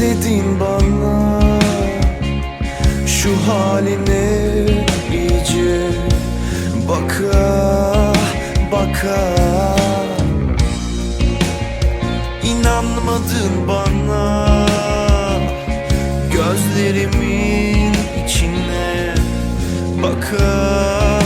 dedin bana Şu haline iyice. Baka baka. İnanmadın bana Gözlerimin içine. Baka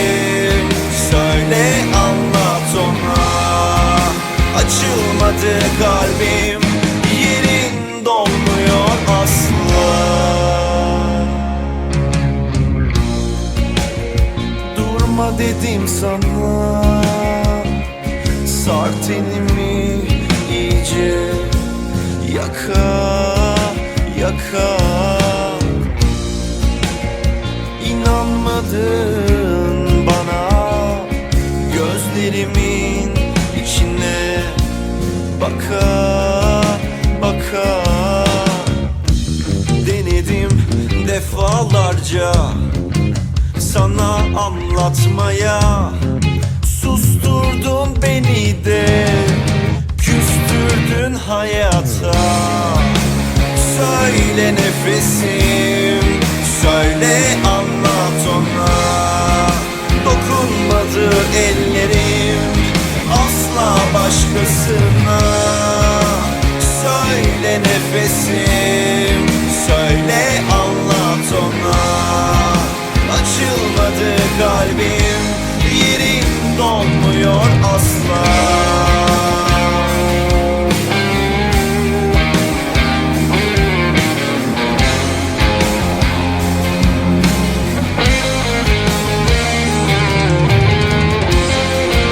Açılmadı kalbim Yerin dolmuyor asla. Durma dedim sana Sar tenimi iyice. Yaka yaka. İnanmadın Baka baka. Denedim defalarca sana anlatmaya. Susturdun beni de Küstürdün hayata. Söyle nefesim Osman